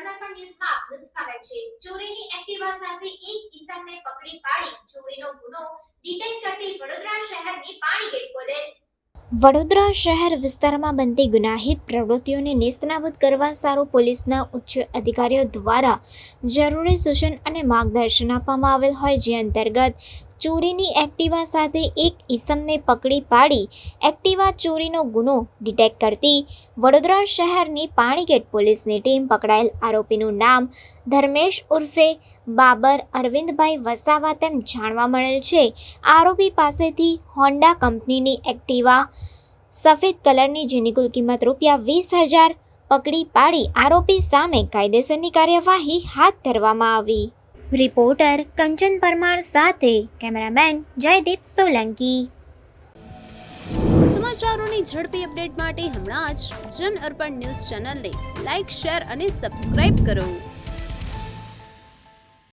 General ન્યૂઝમાં આપનું સ્વાગત છે. ચોરીની એક્ટિવા સાથે એક ઇસમને પકડી પાડી ચોરીનો ગુનો ડિટેક્ટ કરતી વડોદરા શહેરની પાણીગેટ પોલીસ. વડોદરા શહેર વિસ્તારમાં બનતી ગુનાહિત પ્રવૃત્તિઓને નેસ્તનાબૂદ કરવા સારું પોલીસના ઉચ્ચ અધિકારીઓ દ્વારા જરૂરી સૂચન અને માર્ગદર્શન આપવામાં આવેલ હોય જે અંતર્ગત ચોરીની એક્ટિવા સાથે એક ઈસમને પકડી પાડી એક્ટિવા ચોરીનો ગુનો ડિટેક્ટ કરતી વડોદરા શહેરની પાણીગેટ પોલીસની ટીમ પકડાયેલ આરોપીનું નામ ધર્મેશ ઉર્ફે બાબર અરવિંદભાઈ વસાવા તેમ જાણવા મળેલ છે. આરોપી પાસેથી હોન્ડા કંપનીની એક્ટિવા સફેદ કલરની જેની કુલ કિંમત રૂપિયા વીસ હજાર પકડી પાડી આરોપી સામે કાયદેસરની કાર્યવાહી હાથ ધરવામાં આવી. રિપોર્ટર કંચન પરમાર સાથે કેમેરામેન જયદીપ સોલંકી. સમાચારોની ઝડપી અપડેટ માટે હમણાં જ જન અર્પણ ન્યૂઝ ચેનલને લાઇક શેર અને સબસ્ક્રાઇબ કરો.